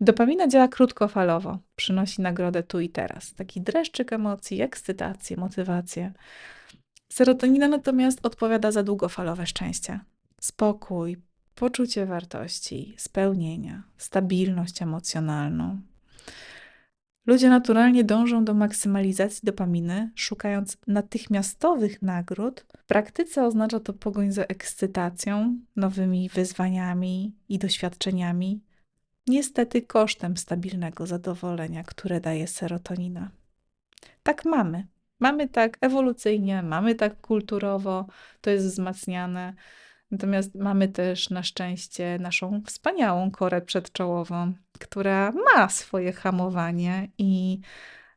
Dopamina działa krótkofalowo, przynosi nagrodę tu i teraz. Taki dreszczyk emocji, ekscytację, motywację. Serotonina natomiast odpowiada za długofalowe szczęście. Spokój, poczucie wartości, spełnienia, stabilność emocjonalną. Ludzie naturalnie dążą do maksymalizacji dopaminy, szukając natychmiastowych nagród. W praktyce oznacza to pogoń za ekscytacją, nowymi wyzwaniami i doświadczeniami, niestety kosztem stabilnego zadowolenia, które daje serotonina. Tak mamy. Mamy tak ewolucyjnie, mamy tak kulturowo, to jest wzmacniane. Natomiast mamy też na szczęście naszą wspaniałą korę przedczołową, która ma swoje hamowanie i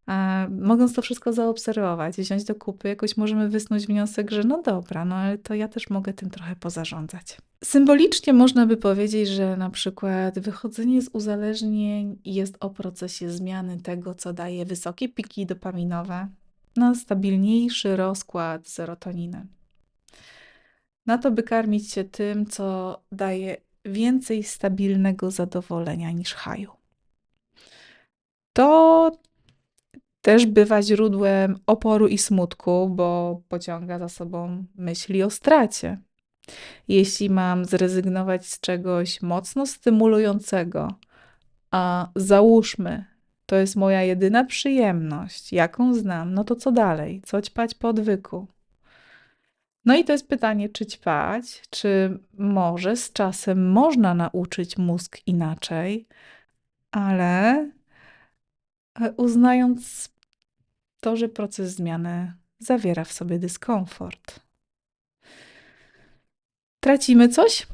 e, mogąc to wszystko zaobserwować, wziąć do kupy, jakoś możemy wysnuć wniosek, że no dobra, no ale to ja też mogę tym trochę pozarządzać. Symbolicznie można by powiedzieć, że na przykład wychodzenie z uzależnień jest o procesie zmiany tego, co daje wysokie piki dopaminowe, na stabilniejszy rozkład serotoniny na to, by karmić się tym, co daje więcej stabilnego zadowolenia niż haju. To też bywa źródłem oporu i smutku, bo pociąga za sobą myśli o stracie. Jeśli mam zrezygnować z czegoś mocno stymulującego, a załóżmy, to jest moja jedyna przyjemność, jaką znam, no to co dalej? Co ćpać po odwyku? No i to jest pytanie, czy ćpać, czy może z czasem można nauczyć mózg inaczej, ale e, uznając to, że proces zmiany zawiera w sobie dyskomfort. Tracimy coś,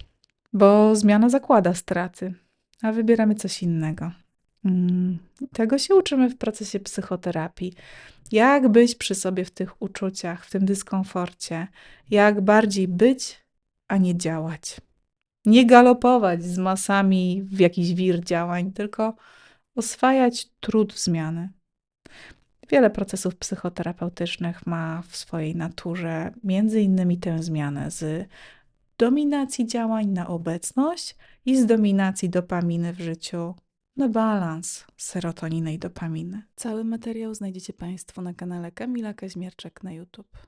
bo zmiana zakłada straty, a wybieramy coś innego. Mm, tego się uczymy w procesie psychoterapii. Jak być przy sobie w tych uczuciach, w tym dyskomforcie, jak bardziej być, a nie działać. Nie galopować z masami w jakiś wir działań, tylko oswajać trud zmiany. Wiele procesów psychoterapeutycznych ma w swojej naturze między innymi tę zmianę z dominacji działań na obecność i z dominacji dopaminy w życiu na balans serotoniny i dopaminy. Cały materiał znajdziecie Państwo na kanale Kamila Kaźmierczak na YouTube.